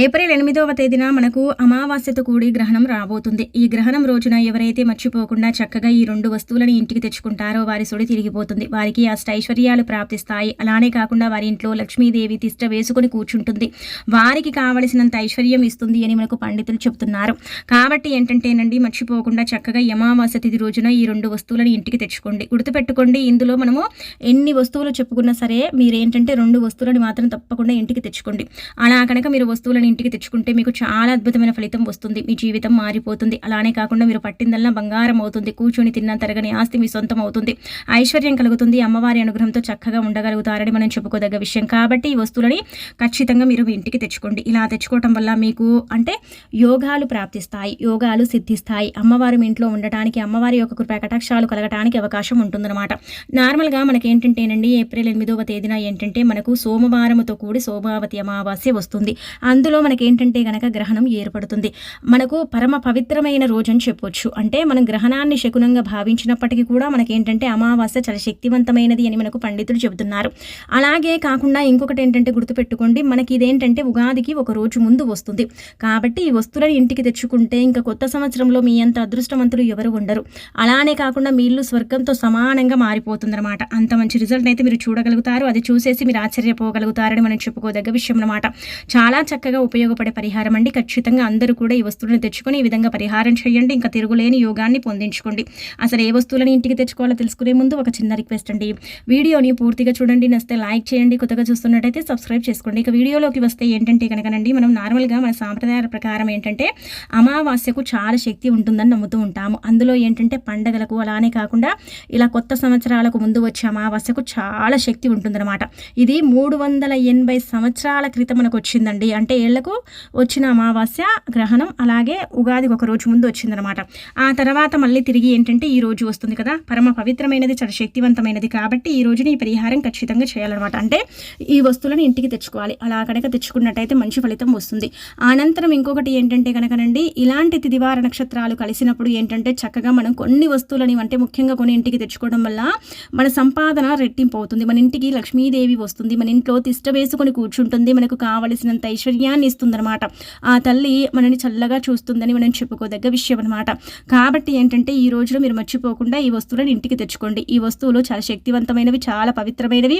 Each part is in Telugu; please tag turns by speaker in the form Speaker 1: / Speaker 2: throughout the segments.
Speaker 1: ఏప్రిల్ ఎనిమిదవ తేదీన మనకు అమావాస్యతో కూడి గ్రహణం రాబోతుంది. ఈ గ్రహణం రోజున ఎవరైతే మర్చిపోకుండా చక్కగా ఈ రెండు వస్తువులను ఇంటికి తెచ్చుకుంటారో వారి సుడి తిరిగిపోతుంది. వారికి అష్టైశ్వర్యాలు ప్రాప్తిస్తాయి. అలానే కాకుండా వారి ఇంట్లో లక్ష్మీదేవి తిష్ట వేసుకుని కూర్చుంటుంది. వారికి కావలసినంత ఐశ్వర్యం ఇస్తుంది అని మనకు పండితులు చెప్తున్నారు కాబట్టి ఏంటంటేనండి మర్చిపోకుండా చక్కగా అమావాస్య తిథి రోజున ఈ రెండు వస్తువులను ఇంటికి తెచ్చుకోండి. గుర్తుపెట్టుకోండి ఇందులో మనము ఎన్ని వస్తువులు చెప్పుకున్నా సరే మీరేంటంటే రెండు వస్తువులను మాత్రం తప్పకుండా ఇంటికి తెచ్చుకోండి. అలా కనుక మీరు వస్తువులను ఇంటికి తెచ్చుకుంటే మీకు చాలా అద్భుతమైన ఫలితం వస్తుంది. మీ జీవితం మారిపోతుంది. అలానే కాకుండా మీరు పట్టిందల్లా బంగారం అవుతుంది. కూర్చొని తిన్న తరగని ఆస్తి మీ సొంతం అవుతుంది. ఐశ్వర్యం కలుగుతుంది. అమ్మవారి అనుగ్రహంతో చక్కగా ఉండగలుగుతారని మనం చెప్పుకోదగ్గ విషయం. కాబట్టి ఈ వస్తువులని ఖచ్చితంగా మీరు మీ ఇంటికి తెచ్చుకోండి. ఇలా తెచ్చుకోవటం వల్ల మీకు అంటే యోగాలు ప్రాప్తిస్తాయి. యోగాలు సిద్ధిస్తాయి. అమ్మవారి మీ ఇంట్లో ఉండటానికి అమ్మవారి యొక్క కృపా కటాక్షాలు కలగటానికి అవకాశం ఉంటుందన్నమాట. నార్మల్గా మనకి ఏంటంటేనండి ఏప్రిల్ ఎనిమిదవ తేదీన ఏంటంటే మనకు సోమవారంతో కూడి సోమావతి అమావాస్య వస్తుంది. అందులో మనకి ఏంటంటే గనక గ్రహణం ఏర్పడుతుంది. మనకు పరమ పవిత్రమైన రోజు అని చెప్పొచ్చు. అంటే మనం గ్రహణాన్ని శకునంగా భావించినప్పటికీ కూడా మనకి ఏంటంటే అమావాస్య చాలా శక్తివంతమైనది అని మనకు పండితులు చెబుతున్నారు. అలాగే కాకుండా ఇంకొకటి ఏంటంటే గుర్తుపెట్టుకోండి మనకి ఇదేంటంటే ఉగాదికి ఒక రోజు ముందు వస్తుంది. కాబట్టి ఈ వస్తువులను ఇంటికి తెచ్చుకుంటే ఇంకా కొత్త సంవత్సరంలో మీ అంత అదృష్టవంతులు ఎవరు ఉండరు. అలానే కాకుండా మీ ఇల్లు స్వర్గంతో సమానంగా మారిపోతుందన్నమాట. అంత మంచి రిజల్ట్ అయితే మీరు చూడగలుగుతారు. అది చూసేసి మీరు ఆశ్చర్యపోగలుగుతారని మనం చెప్పుకోదగ్గ విషయం అనమాట చాలా చక్కగా ఉపయోగపడే పరిహారం అండి. ఖచ్చితంగా అందరూ కూడా ఈ వస్తువులను తెచ్చుకొని ఈ విధంగా పరిహారం చేయండి. ఇంకా తిరుగులేని యోగాన్ని పొందించుకోండి. అసలు ఏ వస్తువులను ఇంటికి తెచ్చుకోవాలో తెలుసుకునే ముందు ఒక చిన్న రిక్వెస్ట్ అండి. వీడియోని పూర్తిగా చూడండి. నస్తే లైక్ చేయండి. కొత్తగా చూస్తున్నట్టయితే సబ్స్క్రైబ్ చేసుకోండి. ఇక వీడియోలోకి వస్తే ఏంటంటే కనుకనండి మనం నార్మల్గా మన సాంప్రదాయాల ప్రకారం ఏంటంటే అమావాస్యకు చాలా శక్తి ఉంటుందని నమ్ముతూ ఉంటాము. అందులో ఏంటంటే పండగలకు అలానే కాకుండా ఇలా కొత్త సంవత్సరాలకు ముందు వచ్చే అమావాస్యకు చాలా శక్తి ఉంటుందన్నమాట. ఇది మూడు వందల ఎనభై సంవత్సరాల క్రితం మనకు వచ్చిందండి. అంటే ఏళ్ళకు వచ్చిన అమావాస్య గ్రహణం అలాగే ఉగాదికి ఒక రోజు ముందు వచ్చిందనమాట ఆ తర్వాత మళ్ళీ తిరిగి ఏంటంటే ఈ రోజు వస్తుంది కదా. పరమ పవిత్రమైనది చాలా శక్తివంతమైనది కాబట్టి ఈ రోజున ఈ పరిహారం ఖచ్చితంగా చేయాలన్నమాట. అంటే ఈ వస్తువులను ఇంటికి తెచ్చుకోవాలి. అలా కనుక తెచ్చుకున్నట్టయితే మంచి ఫలితం వస్తుంది. అనంతరం ఇంకొకటి ఏంటంటే కనుకనండి ఇలాంటి తిదివార నక్షత్రాలు కలిసినప్పుడు ఏంటంటే చక్కగా మనం కొన్ని వస్తువులని అంటే ముఖ్యంగా కొన్ని ఇంటికి తెచ్చుకోవడం వల్ల మన సంపాదన రెట్టింపు అవుతుంది. మన ఇంటికి లక్ష్మీదేవి వస్తుంది. మన ఇంట్లో తిష్ట వేసుకొని కూర్చుంటుంది. మనకు కావలసినంత ఐశ్వర్యాన్ని ఇస్తుందన్నమాట. ఆ తల్లి మనని చల్లగా చూస్తుందని మనం చెప్పుకోదగ్గ విషయం అనమాట కాబట్టి ఏంటంటే ఈ రోజులో మీరు మర్చిపోకుండా ఈ వస్తువులను ఇంటికి తెచ్చుకోండి. ఈ వస్తువులు చాలా శక్తివంతమైనవి చాలా పవిత్రమైనవి.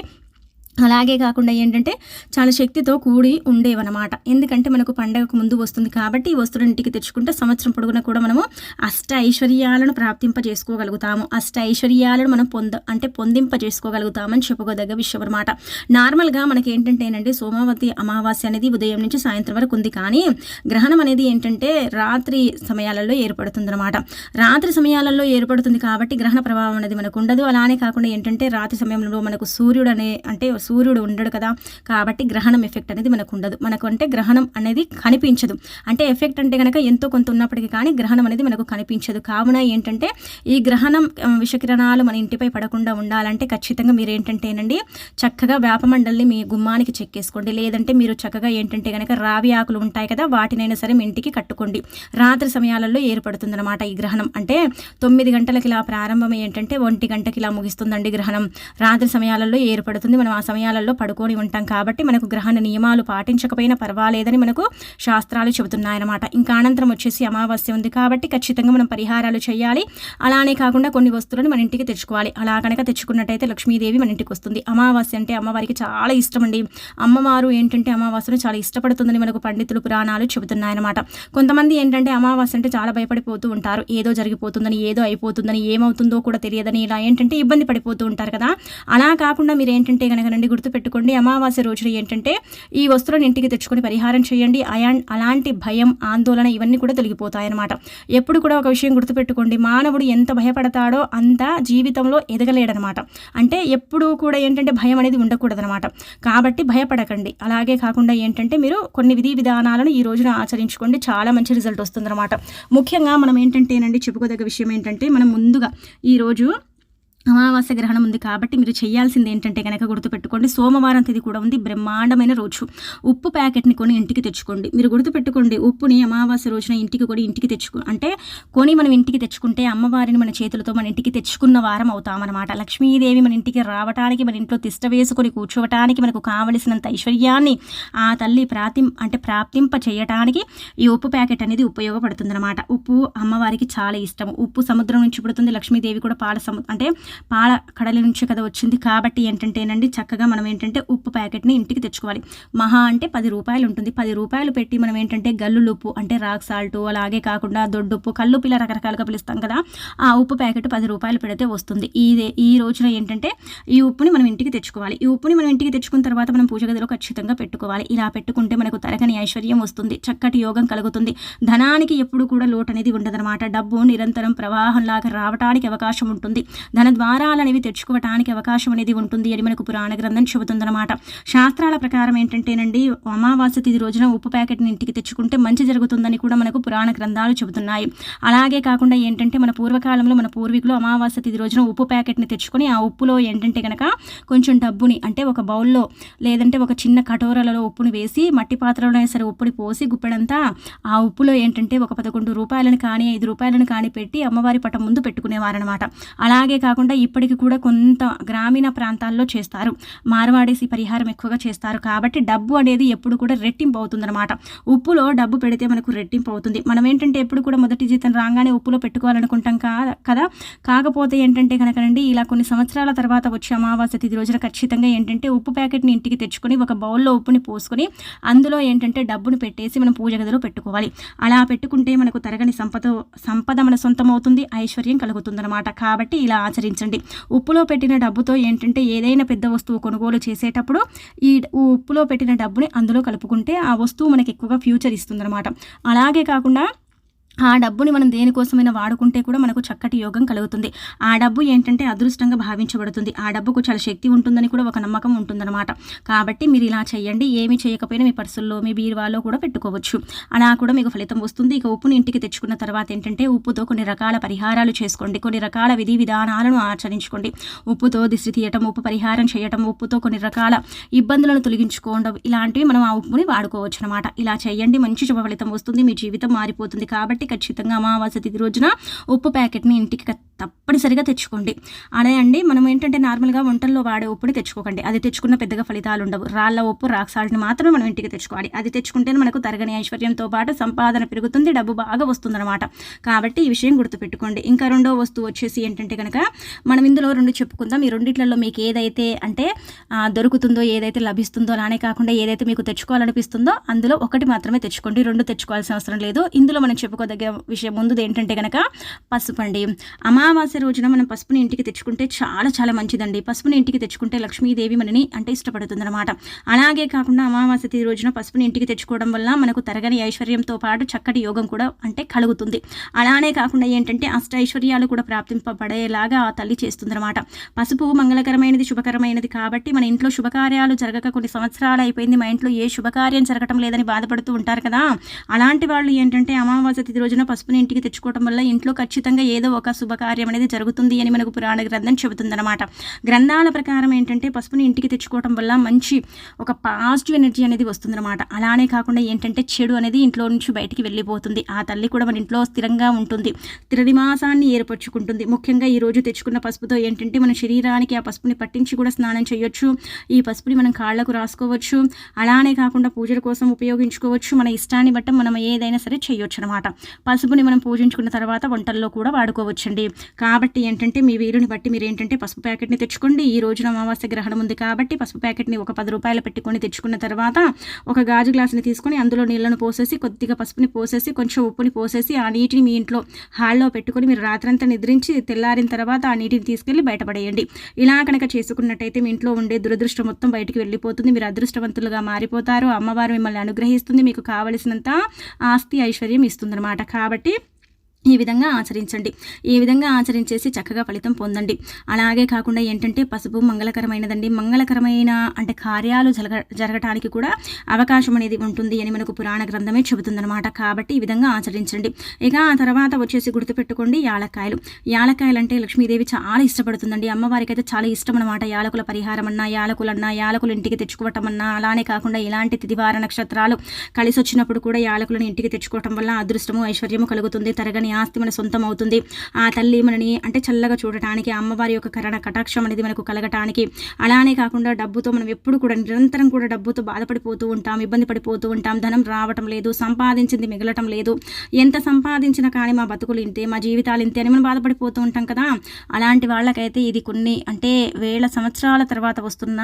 Speaker 1: అలాగే కాకుండా ఏంటంటే చాలా శక్తితో కూడి ఉండేవన్నమాట. ఎందుకంటే మనకు పండగకు ముందు వస్తుంది కాబట్టి ఈ వస్తువులు ఇంటికి తెచ్చుకుంటే సంవత్సరం పొడుగున కూడా మనము అష్ట ఐశ్వర్యాలను ప్రాప్తింప చేసుకోగలుగుతాము అష్ట ఐశ్వర్యాలను మనం పొంద అంటే పొందింప చేసుకోగలుగుతామని చెప్పుకోదగ్గ విషయం అనమాట నార్మల్గా మనకి ఏంటంటేనండి సోమావతి అమావాస్య అనేది ఉదయం నుంచి సాయంత్రం వరకు ఉంది కానీ గ్రహణం అనేది ఏంటంటే రాత్రి సమయాలలో ఏర్పడుతుంది అనమాట రాత్రి సమయాలలో ఏర్పడుతుంది కాబట్టి గ్రహణ ప్రభావం అనేది మనకు ఉండదు. అలానే కాకుండా ఏంటంటే రాత్రి సమయంలో మనకు సూర్యుడు అనే అంటే సూర్యుడు ఉండడు కదా. కాబట్టి గ్రహణం ఎఫెక్ట్ అనేది మనకు ఉండదు మనకు అంటే గ్రహణం అనేది కనిపించదు. అంటే ఎఫెక్ట్ అంటే కనుక ఎంతో కొంత ఉన్నప్పటికీ కానీ గ్రహణం అనేది మనకు కనిపించదు. కావున ఏంటంటే ఈ గ్రహణం విషకిరణాలు మన ఇంటిపై పడకుండా ఉండాలంటే ఖచ్చితంగా మీరు ఏంటంటేనండి చక్కగా వేపమండల్ని మీ గుమ్మానికి చెక్కేసుకోండి లేదంటే మీరు చక్కగా ఏంటంటే కనుక రావి ఆకులు ఉంటాయి కదా వాటినైనా సరే మీ ఇంటికి కట్టుకోండి. రాత్రి సమయాలలో ఏర్పడుతుంది అనమాట ఈ గ్రహణం. అంటే తొమ్మిది గంటలకి ఇలా ప్రారంభం ఏంటంటే ఒంటి గంటకి ఇలా ముగిస్తుందండి గ్రహణం. రాత్రి సమయాలలో ఏర్పడుతుంది. మనం ఆ సమయాలలో పడుకొని ఉంటాం కాబట్టి మనకు గ్రహణ నియమాలు పాటించకపోయినా పర్వాలేదని మనకు శాస్త్రాలు చెబుతున్నాయన్నమాట. ఇంకా అనంతరం వచ్చేసి అమావాస్య ఉంది కాబట్టి ఖచ్చితంగా మనం పరిహారాలు చేయాలి. అలానే కాకుండా కొన్ని వస్తువులను మన ఇంటికి తెచ్చుకోవాలి. అలా కనుక తెచ్చుకున్నట్టయితే లక్ష్మీదేవి మన ఇంటికి వస్తుంది. అమావాస్య అంటే అమ్మవారికి చాలా ఇష్టం అండి అమ్మవారు ఏంటంటే అమావాస్యను చాలా ఇష్టపడుతుందని మనకు పండితులు పురాణాలు చెబుతున్నాయన్నమాట. కొంతమంది ఏంటంటే అమావాస్య అంటే చాలా భయపడిపోతూ ఉంటారు. ఏదో జరిగిపోతుందని ఏదో అయిపోతుందని ఏమవుతుందో కూడా తెలియదని ఇలా ఏంటంటే ఇబ్బంది పడిపోతూ ఉంటారు కదా. అలా కాకుండా మీరు ఏంటంటే కనుక నుండి గుర్తుపెట్టుకోండి. అమావాస్య రోజున ఏంటంటే ఈ వస్తువులను ఇంటికి తెచ్చుకొని పరిహారం చేయండి. అయా అలాంటి భయం ఆందోళన ఇవన్నీ కూడా తొలగిపోతాయన్నమాట. ఎప్పుడు కూడా ఒక విషయం గుర్తుపెట్టుకోండి. మానవుడు ఎంత భయపడతాడో అంత జీవితంలో ఎదగలేడనమాట అంటే ఎప్పుడు కూడా ఏంటంటే భయం అనేది ఉండకూడదనమాట కాబట్టి భయపడకండి. అలాగే కాకుండా ఏంటంటే మీరు కొన్ని విధి విధానాలను ఈ రోజున ఆచరించుకోండి. చాలా మంచి రిజల్ట్ వస్తుందన్నమాట. ముఖ్యంగా మనం ఏంటంటేనండి చెప్పుకోదగ్గ విషయం ఏంటంటే మనం ముందుగా ఈరోజు అమావాస్య గ్రహణం ఉంది కాబట్టి మీరు చేయాల్సింది ఏంటంటే కనుక గుర్తుపెట్టుకోండి. సోమవారం తేదీ కూడా ఉంది. బ్రహ్మాండమైన రోజు. ఉప్పు ప్యాకెట్ని కొని ఇంటికి తెచ్చుకోండి. మీరు గుర్తుపెట్టుకోండి ఉప్పుని అమావాస్య రోజున ఇంటికి కూడా ఇంటికి తెచ్చుకో అంటే కొని మనం ఇంటికి తెచ్చుకుంటే అమ్మవారిని మన చేతులతో మన ఇంటికి తెచ్చుకున్న వారం అవుతామన్నమాట. లక్ష్మీదేవి మన ఇంటికి రావటానికి మన ఇంట్లో తిష్ట వేసుకొని కూర్చోవటానికి మనకు కావలసినంత ఐశ్వర్యాన్ని ఆ తల్లి ప్రాతిం అంటే ప్రాప్తింప చేయటానికి ఈ ఉప్పు ప్యాకెట్ అనేది ఉపయోగపడుతుందన్నమాట. ఉప్పు అమ్మవారికి చాలా ఇష్టం. ఉప్పు సముద్రం నుంచి పుడుతుంది. లక్ష్మీదేవి కూడా పాల సము అంటే పాల కడలి నుంచి కదా వచ్చింది. కాబట్టి ఏంటంటేనండి చక్కగా మనం ఏంటంటే ఉప్పు ప్యాకెట్ని ఇంటికి తెచ్చుకోవాలి. మహా అంటే పది రూపాయలు ఉంటుంది. పది రూపాయలు పెట్టి మనం ఏంటంటే గల్లులు ఉప్పు అంటే రాక్ సాల్ట్ అలాగే కాకుండా దొడ్డుప్పు కల్లు పిల్ల రకరకాలుగా పిలుస్తాం కదా ఆ ఉప్పు ప్యాకెట్ పది రూపాయలు పెడితే వస్తుంది. ఇదే ఈ రోజున ఏంటంటే ఈ ఉప్పుని మనం ఇంటికి తెచ్చుకోవాలి. ఈ ఉప్పుని మనం ఇంటికి తెచ్చుకున్న తర్వాత మనం పూజ గదిలో ఖచ్చితంగా పెట్టుకోవాలి. ఇలా పెట్టుకుంటే మనకు తరగని ఐశ్వర్యం వస్తుంది. చక్కటి యోగం కలుగుతుంది. ధనానికి ఎప్పుడు కూడా లోటు అనేది ఉండదన్నమాట. డబ్బు నిరంతరం ప్రవాహంలాగా రావడానికి అవకాశం ఉంటుంది. ధన ద్వారాలనేవి తెచ్చుకోవటానికి అవకాశం అనేది ఉంటుంది. అని మనకు పురాణ గ్రంథం చెబుతుందన్నమాట. శాస్త్రాల ప్రకారం ఏంటంటేనండి అమావాస్య తిది రోజున ఉప్పు ప్యాకెట్ని ఇంటికి తెచ్చుకుంటే మంచి జరుగుతుందని కూడా మనకు పురాణ గ్రంథాలు చెబుతున్నాయి. అలాగే కాకుండా ఏంటంటే మన పూర్వకాలంలో మన పూర్వీకులు అమావాస్య తిది రోజున ఉప్పు ప్యాకెట్ని తెచ్చుకొని ఆ ఉప్పులో ఏంటంటే కనుక కొంచెం డబ్బుని అంటే ఒక బౌల్లో లేదంటే ఒక చిన్న కటోరలలో ఉప్పుని వేసి మట్టి పాత్రలో సరే ఉప్పుని పోసి గుప్పెడంతా ఆ ఉప్పులో ఏంటంటే ఒక పదకొండు రూపాయలను కానీ ఐదు రూపాయలను కానీ పెట్టి అమ్మవారి పటం ముందు పెట్టుకునేవారనమాట అలాగే కాకుండా ఇప్పటికి కూడా కొంత గ్రామీణ ప్రాంతాల్లో చేస్తారు. మార్వాడేసి పరిహారం ఎక్కువగా చేస్తారు. కాబట్టి డబ్బు అనేది ఎప్పుడు కూడా రెట్టింపు అవుతుందన్నమాట. ఉప్పులో డబ్బు పెడితే మనకు రెట్టింపు అవుతుంది. మనం ఏంటంటే ఎప్పుడు కూడా మొదటి జీతం రాగానే ఉప్పులో పెట్టుకోవాలనుకుంటాం కదా? కాకపోతే ఏంటంటే కనుకనండి ఇలా కొన్ని సంవత్సరాల తర్వాత వచ్చే అమావాస్య తిది రోజున ఖచ్చితంగా ఏంటంటే ఉప్పు ప్యాకెట్ని ఇంటికి తెచ్చుకొని ఒక బౌల్లో ఉప్పుని పోసుకొని అందులో ఏంటంటే డబ్బును పెట్టేసి మనం పూజ గదిలో పెట్టుకోవాలి. అలా పెట్టుకుంటే మనకు తరగని సంపద సంపద మన సొంతం అవుతుంది ఐశ్వర్యం కలుగుతుందన్నమాట. కాబట్టి ఇలా ఆచరించండి. ఉప్పులో పెట్టిన డబ్బుతో ఏంటంటే ఏదైనా పెద్ద వస్తువు కొనుగోలు చేసేటప్పుడు ఈ ఉప్పులో పెట్టిన డబ్బుని అందులో కలుపుకుంటే ఆ వస్తువు మనకి ఎక్కువగా ఫ్యూచర్ ఇస్తుందన్నమాట. అలాగే కాకుండా ఆ డబ్బుని మనం దేనికోసమైనా వాడుకుంటే కూడా మనకు చక్కటి యోగం కలుగుతుంది. ఆ డబ్బు ఏంటంటే అదృష్టంగా భావించబడుతుంది. ఆ డబ్బుకు చాలా శక్తి ఉంటుందని కూడా ఒక నమ్మకం ఉంటుందన్నమాట. కాబట్టి మీరు ఇలా చేయండి ఏమి చేయకపోయినా మీ పర్సుల్లో మీ బీరువాలో కూడా పెట్టుకోవచ్చు. అలా కూడా మీకు ఫలితం వస్తుంది. ఇక ఉప్పుని ఇంటికి తెచ్చుకున్న తర్వాత ఏంటంటే ఉప్పుతో కొన్ని రకాల పరిహారాలు చేసుకోండి. కొన్ని రకాల విధి విధానాలను ఆచరించుకోండి. ఉప్పుతో దిష్టి తీయటం ఉప్పు పరిహారం చేయటం ఉప్పుతో కొన్ని రకాల ఇబ్బందులను తొలగించుకోవడం ఇలాంటివి మనం ఆ ఉప్పుని వాడుకోవచ్చు అనమాట ఇలా చేయండి మంచి శుభ ఫలితం వస్తుంది. మీ జీవితం మారిపోతుంది. కాబట్టి కాబట్టి ఖచ్చితంగా అమావాస్య తిథి రోజున ఉప్పు ప్యాకెట్ని ఇంటికి తప్పనిసరిగా తెచ్చుకోండి. అదే అండి మనం ఏంటంటే నార్మల్గా వంటల్లో వాడే ఉప్పుని తెచ్చుకోకండి. అది తెచ్చుకున్న పెద్దగా ఫలితాలు ఉండవు. రాళ్ళ ఉప్పు రాక్ సాల్ట్ని మాత్రమే మనం ఇంటికి తెచ్చుకోవాలి. అది తెచ్చుకుంటే మనకు తరగని ఐశ్వర్యంతో పాటు సంపాదన పెరుగుతుంది డబ్బు బాగా వస్తుందన్నమాట. కాబట్టి ఈ విషయం గుర్తుపెట్టుకోండి. ఇంకా రెండో వస్తువు వచ్చేసి ఏంటంటే కనుక మనం ఇందులో రెండు చెప్పుకుందాం. ఈ రెండిట్లలో మీకు ఏదైతే అంటే దొరుకుతుందో ఏదైతే లభిస్తుందో అలానే కాకుండా ఏదైతే మీకు తెచ్చుకోవాలనిపిస్తుందో అందులో ఒకటి మాత్రమే తెచ్చుకోండి. రెండు తెచ్చుకోవాల్సిన అవసరం లేదు. ఇందులో మనం చెప్పుకోదగ్గ దగ్గర విషయం ముందుది ఏంటంటే కనుక పసుపు అండి. అమావాస్య రోజున మనం పసుపుని ఇంటికి తెచ్చుకుంటే చాలా చాలా మంచిదండి. పసుపుని ఇంటికి తెచ్చుకుంటే లక్ష్మీదేవి మనని అంటే ఇష్టపడుతుంది అనమాట అలాగే కాకుండా అమావాస్య తీ రోజున పసుపుని ఇంటికి తెచ్చుకోవడం వల్ల మనకు తరగని ఐశ్వర్యంతో పాటు చక్కటి యోగం కూడా అంటే కలుగుతుంది. అలానే కాకుండా ఏంటంటే అష్ట ఐశ్వర్యాలు కూడా ప్రాప్తింపబడేలాగా ఆ తల్లి చేస్తుందన్నమాట. పసుపు మంగళకరమైనది శుభకరమైనది కాబట్టి మన ఇంట్లో శుభకార్యాలు జరగక కొన్ని సంవత్సరాలు అయిపోయింది. మా ఇంట్లో ఏ శుభకార్యం జరగటం లేదని బాధపడుతూ ఉంటారు కదా. అలాంటి వాళ్ళు ఏంటంటే అమావాస్య తిథి రోజున పసుపుని ఇంటికి తెచ్చుకోవడం వల్ల ఇంట్లో ఖచ్చితంగా ఏదో ఒక శుభకార్యం అనేది జరుగుతుంది అని మనకు పురాణ గ్రంథం చెబుతుందన్నమాట. గ్రంథాల ప్రకారం ఏంటంటే పసుపుని ఇంటికి తెచ్చుకోవడం వల్ల మంచి ఒక పాజిటివ్ ఎనర్జీ అనేది వస్తుందన్నమాట. అలానే కాకుండా ఏంటంటే చెడు అనేది ఇంట్లో నుంచి బయటికి వెళ్ళిపోతుంది. ఆ తల్లి కూడా మన ఇంట్లో స్థిరంగా ఉంటుంది. త్రినిమాసాన్ని ఏర్పరచుకుంటుంది. ముఖ్యంగా ఈ రోజు తెచ్చుకున్న పసుపుతో ఏంటంటే మన శరీరానికి ఆ పసుపుని పట్టించి కూడా స్నానం చేయొచ్చు. ఈ పసుపుని మనం కాళ్ళకు రాసుకోవచ్చు. అలానే కాకుండా పూజల కోసం ఉపయోగించుకోవచ్చు. మన ఇష్టాన్ని బట్టి మనం ఏదైనా సరే చేయొచ్చు అనమాట పసుపుని మనం పూజించుకున్న తర్వాత వంటల్లో కూడా వాడుకోవచ్చండి. కాబట్టి ఏంటంటే మీ వీలుని బట్టి మీరు ఏంటంటే పసుపు ప్యాకెట్ని తెచ్చుకోండి. ఈ రోజున అమావాస్య గ్రహణం ఉంది కాబట్టి పసుపు ప్యాకెట్ని ఒక పది రూపాయలు పెట్టుకొని తెచ్చుకున్న తర్వాత ఒక గాజు గ్లాసుని తీసుకొని అందులో నీళ్ళను పోసేసి కొద్దిగా పసుపుని పోసేసి కొంచెం ఉప్పుని పోసేసి ఆ నీటిని మీ ఇంట్లో హాల్లో పెట్టుకొని మీరు రాత్రంతా నిద్రించి తెల్లారిన తర్వాత ఆ నీటిని తీసుకెళ్ళి బయటపడేయండి. ఇలా కనుక చేసుకున్నట్టయితే మీ ఇంట్లో ఉండే దురదృష్టం మొత్తం బయటికి వెళ్ళిపోతుంది. మీరు అదృష్టవంతులుగా మారిపోతారు. అమ్మవారు మిమ్మల్ని అనుగ్రహిస్తుంది. మీకు కావలసినంత ఆస్తి ఐశ్వర్యం ఇస్తుందన్నమాట. కాబట్టి ఈ విధంగా ఆచరించండి. ఈ విధంగా ఆచరించేసి చక్కగా ఫలితం పొందండి. అలాగే కాకుండా ఏంటంటే పసుపు మంగళకరమైనదండి. మంగళకరమైన అంటే కార్యాలు జరగ జరగటానికి కూడా అవకాశం అనేది ఉంటుంది అని మనకు పురాణ గ్రంథమే చెబుతుందనమాట కాబట్టి ఈ విధంగా ఆచరించండి. ఇక ఆ తర్వాత వచ్చేసి గుర్తుపెట్టుకోండి యాలక్కాయలు. యాలక్కాయలు అంటే లక్ష్మీదేవి చాలా ఇష్టపడుతుందండి. అమ్మవారికి అయితే చాలా ఇష్టం అనమాట యాలకుల పరిహారం అన్నా యాలకులన్నా యాలకులు ఇంటికి తెచ్చుకోవటం అన్నా అలానే కాకుండా ఇలాంటి తిదివార నక్షత్రాలు కలిసి వచ్చినప్పుడు కూడా యాలకులను ఇంటికి తెచ్చుకోవటం వల్ల అదృష్టము ఐశ్వర్యము కలుగుతుంది. తరగని ఆస్తి మన సొంతం అవుతుంది ఆ తల్లి మనని అంటే చల్లగా చూడటానికి అమ్మవారి యొక్క కరణ కటాక్షం అనేది మనకు కలగటానికి అలానే కాకుండా డబ్బుతో మనం ఎప్పుడు కూడా నిరంతరం కూడా డబ్బుతో బాధపడిపోతూ ఉంటాం ఇబ్బంది పడిపోతూ ఉంటాం. ధనం రావటం లేదు సంపాదించింది మిగలటం లేదు. ఎంత సంపాదించినా కానీ మా బతుకులు ఇంతే మా జీవితాలు ఇంతే అని మనం బాధపడిపోతూ ఉంటాం కదా. అలాంటి వాళ్ళకైతే ఇది కొన్ని అంటే వేల సంవత్సరాల తర్వాత వస్తున్న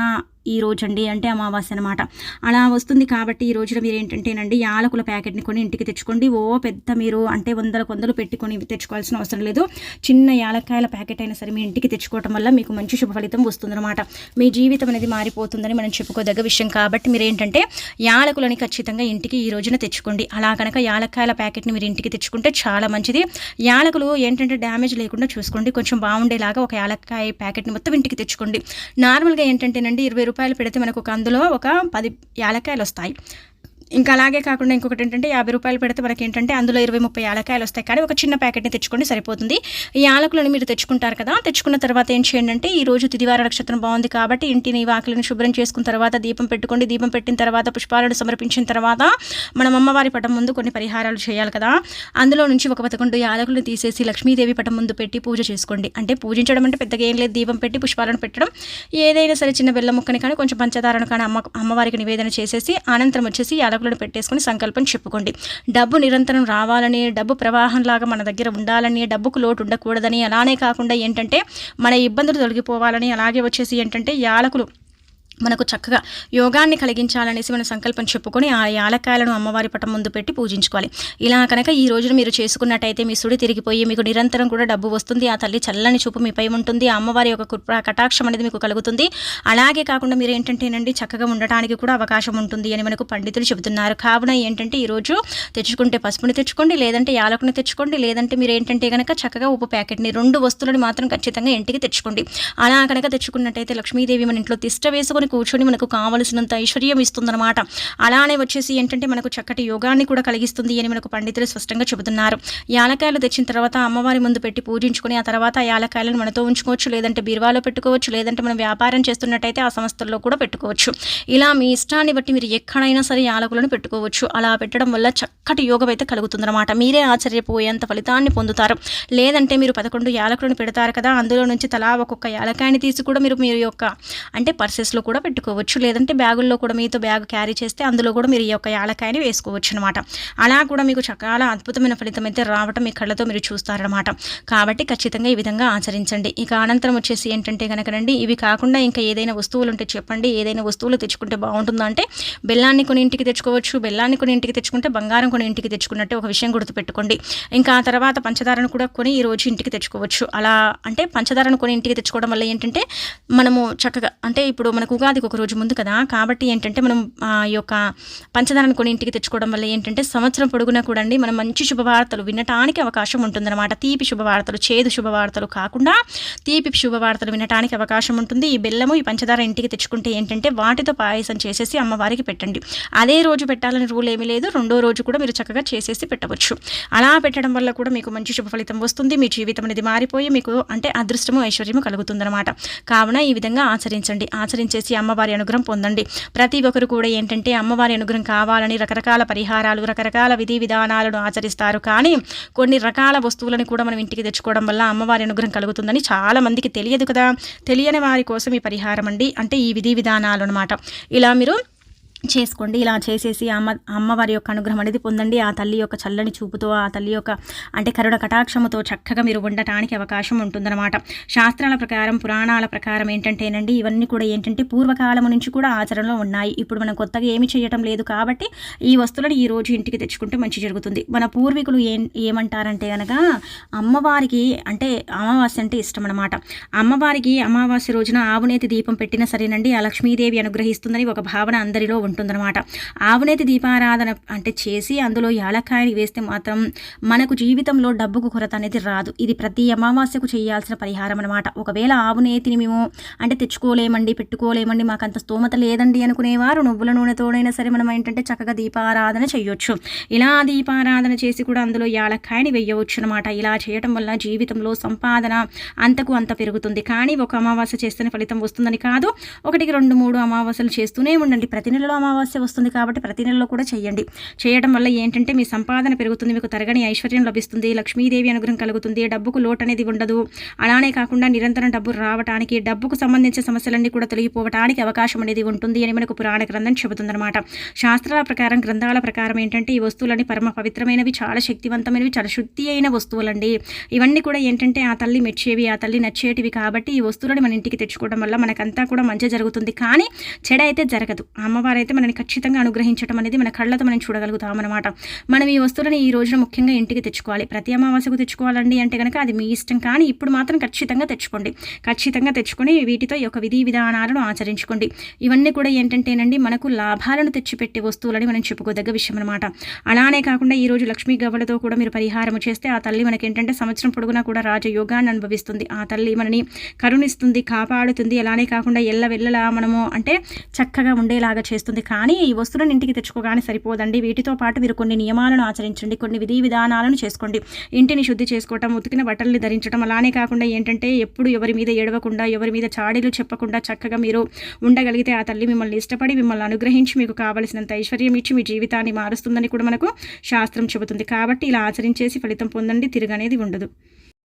Speaker 1: ఈ రోజండి అండి అంటే అమావాస్య అనమాట అలా వస్తుంది కాబట్టి ఈ రోజున మీరు ఏంటంటేనండి యాలకుల ప్యాకెట్ని కొని ఇంటికి తెచ్చుకోండి. ఓ పెద్ద మీరు అంటే వందల కొందలు పెట్టుకొని తెచ్చుకోవాల్సిన అవసరం లేదు. చిన్న యాలక్కాయల ప్యాకెట్ అయినా సరే మీ ఇంటికి తెచ్చుకోవటం వల్ల మీకు మంచి శుభ ఫలితం వస్తుందన్నమాట. మీ జీవితం అనేది మారిపోతుందని మనం చెప్పుకోదగ్గ విషయం కాబట్టి మీరు ఏంటంటే యాలకులని ఖచ్చితంగా ఇంటికి ఈ రోజున తెచ్చుకోండి. అలా కనుక యాలక్కాయల ప్యాకెట్ని మీరు ఇంటికి తెచ్చుకుంటే చాలా మంచిది. యాలకులు ఏంటంటే డ్యామేజ్ లేకుండా చూసుకోండి. కొంచెం బాగుండేలాగా ఒక యాలక్కాయ ప్యాకెట్ని మొత్తం ఇంటికి తెచ్చుకోండి. నార్మల్గా ఏంటంటేనండి ఇరవై రూపాయలు పెడితే మనకు ఒక అందులో ఒక పది యాలక్కాయలు వస్తాయి ఇంకా అలాగే కాకుండా ఇంకొకటి ఏంటంటే యాభై రూపాయలు పెడితే మనకి ఏంటంటే అందులో ఇరవై ముప్పై యాలకాయలు వస్తాయి. కానీ ఒక చిన్న ప్యాకెట్ని తెచ్చుకోండి సరిపోతుంది. ఈ యాలకులను మీరు తెచ్చుకుంటారు కదా తెచ్చుకున్న తర్వాత ఏం చేయండి అంటే ఈ రోజు తిదివార నక్షత్రం బాగుంది కాబట్టి ఇంటిని వాకిలిని శుభ్రం చేసుకున్న తర్వాత దీపం పెట్టుకోండి. దీపం పెట్టిన తర్వాత పుష్పాలను సమర్పించిన తర్వాత మనం అమ్మవారి పటం ముందు కొన్ని పరిహారాలు చేయాలి కదా. అందులో నుంచి ఒక పదకొండు యాలకులను తీసేసి లక్ష్మీదేవి పటం ముందు పెట్టి పూజ చేసుకోండి. అంటే పూజించడం అంటే పెద్దగా ఏం లేదు. దీపం పెట్టి పుష్పాలను పెట్టడం. ఏదైనా సరే చిన్న బెల్ల ముక్కని కానీ కొంచెం పంచదారను కానీ అమ్మ అమ్మవారికి నివేదన చేసేసి అనంతరం వచ్చేసి యాలకులను పెట్టేసుకుని సంకల్పం చెప్పుకోండి. డబ్బు నిరంతరం రావాలని డబ్బు ప్రవాహంలాగా మన దగ్గర ఉండాలని డబ్బుకు లోటు ఉండకూడదని అలానే కాకుండా ఏంటంటే మన ఇబ్బందులు తొలగిపోవాలని అలాగే వచ్చేసి ఏంటంటే యాలకులు మనకు చక్కగా యోగాన్ని కలిగించాలనేసి మనం సంకల్పం చెప్పుకొని ఆ యాలకాయలను అమ్మవారి పటం ముందు పెట్టి పూజించుకోవాలి. ఇలా కనుక ఈ రోజున మీరు చేసుకున్నట్టయితే మీ సుడి తిరిగిపోయి మీకు నిరంతరం కూడా డబ్బు వస్తుంది. ఆ తల్లి చల్లని చూపు మీపై ఉంటుంది. ఆ అమ్మవారి యొక్క కృప కటాక్షం అనేది మీకు కలుగుతుంది. అలాగే కాకుండా మీరు ఏంటంటేనండి చక్కగా ఉండటానికి కూడా అవకాశం ఉంటుంది అని మనకు పండితులు చెబుతున్నారు. కావున ఏంటంటే ఈరోజు తెచ్చుకుంటే పసుపుని తెచ్చుకోండి లేదంటే యాలకుని తెచ్చుకోండి లేదంటే మీరు ఏంటంటే కనుక చక్కగా ఉప్పు ప్యాకెట్ని రెండు వస్తువులను మాత్రం ఖచ్చితంగా ఇంటికి తెచ్చుకోండి. అలా కనుక తెచ్చుకున్నట్టయితే లక్ష్మీదేవి మన ఇంట్లో తిష్ట వేసుకొని కూర్చొని మనకు కావలసినంత ఐశ్వర్యం ఇస్తుందన్నమాట. అలానే వచ్చేసి ఏంటంటే మనకు చక్కటి యోగాన్ని కూడా కలిగిస్తుంది అని మనకు పండితులు స్పష్టంగా చెబుతున్నారు. యాలకాయలు తెచ్చిన తర్వాత అమ్మవారి ముందు పెట్టి పూజించుకొని ఆ తర్వాత ఆ యాలకాయలను మనతో ఉంచుకోవచ్చు లేదంటే బీరువాలో పెట్టుకోవచ్చు లేదంటే మనం వ్యాపారం చేస్తున్నట్టయితే ఆ సంస్థల్లో కూడా పెట్టుకోవచ్చు. ఇలా మీ ఇష్టాన్ని బట్టి మీరు ఎక్కడైనా సరే యాలకులను పెట్టుకోవచ్చు. అలా పెట్టడం వల్ల చక్కటి యోగం అయితే కలుగుతుందన్నమాట. మీరే ఆశ్చర్యపోయేంత ఫలితాన్ని పొందుతారు. లేదంటే మీరు పదకొండు యాలకులను పెడతారు కదా అందులో నుంచి తలా ఒక్కొక్క యాలకాయని తీసి కూడా మీరు మీ యొక్క అంటే పర్సెస్లో కూడా పెట్టుకోవచ్చు. లేదంటే బ్యాగుల్లో కూడా మీతో బ్యాగ్ క్యారీ చేస్తే అందులో కూడా మీరు ఈ యొక్క యాలకాయని వేసుకోవచ్చు అనమాట అలా కూడా మీకు చాలా అద్భుతమైన ఫలితం అయితే రావటం మీ కళ్ళతో మీరు చూస్తారనమాట కాబట్టి ఖచ్చితంగా ఈ విధంగా ఆచరించండి. ఇక అనంతరం వచ్చేసి ఏంటంటే కనుకనండి ఇవి కాకుండా ఇంకా ఏదైనా వస్తువులు ఉంటే చెప్పండి. ఏదైనా వస్తువులు తెచ్చుకుంటే బాగుంటుందా అంటే బెల్లాన్ని కొని ఇంటికి తెచ్చుకోవచ్చు. బెల్లాన్ని కొని ఇంటికి తెచ్చుకుంటే బంగారం కొని ఇంటికి తెచ్చుకున్నట్టే ఒక విషయం గుర్తుపెట్టుకోండి. ఇంకా ఆ తర్వాత పంచదారను కూడా కొని ఈ రోజు ఇంటికి తెచ్చుకోవచ్చు. అలా అంటే పంచదారను కొని ఇంటికి తెచ్చుకోవడం వల్ల ఏంటంటే మనము చక్కగా అంటే ఇప్పుడు మనకు ఉగాదికి ఒక రోజు ముందు కదా? కాబట్టి ఏంటంటే మనం ఈ యొక్క పంచదారను కొని ఇంటికి తెచ్చుకోవడం వల్ల ఏంటంటే సంవత్సరం పొడుగునా కూడా అండి మనం మంచి శుభవార్తలు వినటానికి అవకాశం ఉంటుందన్నమాట. తీపి శుభవార్తలు చేదు శుభవార్తలు కాకుండా తీపి శుభవార్తలు వినటానికి అవకాశం ఉంటుంది. ఈ బెల్లము ఈ పంచదార ఇంటికి తెచ్చుకుంటే ఏంటంటే వాటితో పాయసం చేసేసి అమ్మవారికి పెట్టండి. అదే రోజు పెట్టాలని రూల్ ఏమీ లేదు. రెండో రోజు కూడా మీరు చక్కగా చేసేసి పెట్టవచ్చు. అలా పెట్టడం వల్ల కూడా మీకు మంచి శుభ ఫలితం వస్తుంది. మీ జీవితం అనేది మారిపోయి మీకు అంటే అదృష్టము ఐశ్వర్యము కలుగుతుందన్నమాట. కావున ఈ విధంగా ఆచరించండి. ఆచరించేసి అమ్మవారి అనుగ్రహం పొందండి. ప్రతి ఒక్కరు కూడా ఏంటంటే అమ్మవారి అనుగ్రహం కావాలని రకరకాల పరిహారాలు రకరకాల విధి విధానాలను ఆచరిస్తారు. కానీ కొన్ని రకాల వస్తువులను కూడా మనం ఇంటికి తెచ్చుకోవడం వల్ల అమ్మవారి అనుగ్రహం కలుగుతుందని చాలా మందికి తెలియదు కదా. తెలియని వారి కోసం ఈ పరిహారం అండి. అంటే ఈ విధి విధానాలు అనమాట ఇలా మీరు చేసుకోండి. ఇలా చేసేసి అమ్మ అమ్మవారి యొక్క అనుగ్రహం అనేది పొందండి. ఆ తల్లి యొక్క చల్లని చూపుతో ఆ తల్లి యొక్క అంటే కరుణ కటాక్షముతో చక్కగా మీరు ఉండటానికి అవకాశం ఉంటుందన్నమాట. శాస్త్రాల ప్రకారం పురాణాల ప్రకారం ఏంటంటేనండి ఇవన్నీ కూడా ఏంటంటే పూర్వకాలం నుంచి కూడా ఆచరణలో ఉన్నాయి. ఇప్పుడు మనం కొత్తగా ఏమి చేయటం లేదు కాబట్టి ఈ వస్తువులను ఈ రోజు ఇంటికి తెచ్చుకుంటే మంచి జరుగుతుంది. మన పూర్వీకులు ఏం ఏమంటారంటే కనుక అమ్మవారికి అంటే అమావాస్య అంటే ఇష్టం అనమాట అమ్మవారికి అమావాస్య రోజున ఆవునేతి దీపం పెట్టినా సరేనండి ఆ లక్ష్మీదేవి అనుగ్రహిస్తుందని ఒక భావన అందరిలో ఉంటుందన్నమాట. ఆవునేతి దీపారాధన అంటే చేసి అందులో యాలక్కాయని వేస్తే మాత్రం మనకు జీవితంలో డబ్బుకు కొరత అనేది రాదు. ఇది ప్రతి అమావాస్యకు చేయాల్సిన పరిహారం అనమాట ఒకవేళ ఆవునేతిని మేము అంటే తెచ్చుకోలేమండి పెట్టుకోలేమండి మాకు అంత స్తోమత లేదండి అనుకునేవారు నువ్వుల నూనెతోనైనా సరే మనం ఏంటంటే చక్కగా దీపారాధన చేయొచ్చు. ఇలా దీపారాధన చేసి కూడా అందులో యాలక్కాయని వేయవచ్చు అనమాట ఇలా చేయటం వల్ల జీవితంలో సంపాదన అంతకు అంత పెరుగుతుంది. కానీ ఒక అమావాస్య చేస్తేనే ఫలితం వస్తుందని కాదు ఒకటికి రెండు మూడు అమావాస్యలు చేస్తూనే ఉండండి. ప్రతి నెలలో అమావాస్య వస్తుంది కాబట్టి ప్రతి నెలలో కూడా చేయండి చేయడం వల్ల ఏంటంటే మీ సంపాదన పెరుగుతుంది మీకు తరగని ఐశ్వర్యం లభిస్తుంది లక్ష్మీదేవి అనుగ్రహం కలుగుతుంది డబ్బుకు లోటు అనేది ఉండదు. అలానే కాకుండా నిరంతరం డబ్బు రావడానికి డబ్బుకు సంబంధించిన సమస్యలన్నీ కూడా తొలగిపోవడానికి అవకాశం అనేది ఉంటుంది అని మనకు పురాణ గ్రంథం చెబుతుందన్నమాట. శాస్త్రాల ప్రకారం గ్రంథాల ప్రకారం ఏంటంటే ఈ వస్తువులన్నీ పరమ పవిత్రమైనవి చాలా శక్తివంతమైనవి చాలా శుద్ధి అయిన వస్తువులండి. ఇవన్నీ కూడా ఏంటంటే ఆ తల్లి మెచ్చేవి ఆ తల్లి నచ్చేటివి కాబట్టి ఈ వస్తువులను మన ఇంటికి తెచ్చుకోవడం వల్ల మనకంతా కూడా మంచి జరుగుతుంది. కానీ చెడ అయితే జరగదు. అమ్మవారు అయితే మనని ఖచ్చితంగా అనుగ్రహించడం అనేది మన కళ్ళతో మనం చూడగలుగుతాం అనమాట మనం ఈ వస్తువులను ఈ రోజున ముఖ్యంగా ఇంటికి తెచ్చుకోవాలి. ప్రతి అమావాస్యకు తెచ్చుకోవాలండి అంటే కనుక అది మీ ఇష్టం. కానీ ఇప్పుడు మాత్రం ఖచ్చితంగా తెచ్చుకోండి. ఖచ్చితంగా తెచ్చుకొని వీటితో ఈ యొక్క విధి విధానాలను ఆచరించుకోండి. ఇవన్నీ కూడా ఏంటంటేనండి మనకు లాభాలను తెచ్చిపెట్టే వస్తువులని మనం చెప్పుకోదగ్గ విషయం అనమాట అలానే కాకుండా ఈ రోజు లక్ష్మీ గవ్వలతో కూడా మీరు పరిహారం చేస్తే ఆ తల్లి మనకి ఏంటంటే సంవత్సరం పొడుగునా కూడా రాజయోగాన్ని అనుభవిస్తుంది. ఆ తల్లి మనని కరుణిస్తుంది కాపాడుతుంది. అలానే కాకుండా ఎల్ల వెళ్ళలా మనము అంటే చక్కగా ఉండేలాగా చేస్తుంది. కానీ ఈ వస్తువులను ఇంటికి తెచ్చుకోగానే సరిపోదండి. వీటితో పాటు మీరు కొన్ని నియమాలను ఆచరించండి. కొన్ని విధి విధానాలను చేసుకోండి. ఇంటిని శుద్ధి చేసుకోవటం ఉతికిన బట్టల్ని ధరించడం అలానే కాకుండా ఏంటంటే ఎప్పుడు ఎవరి మీద ఏడవకుండా ఎవరి మీద చాడీలు చెప్పకుండా చక్కగా మీరు ఉండగలిగితే ఆ తల్లి మిమ్మల్ని ఇష్టపడి మిమ్మల్ని అనుగ్రహించి మీకు కావలసినంత ఐశ్వర్యం ఇచ్చి మీ జీవితాన్ని మారుస్తుందని కూడా మనకు శాస్త్రం చెబుతుంది. కాబట్టి ఇలా ఆచరించేసి ఫలితం పొందండి. తిరగనేది ఉండదు.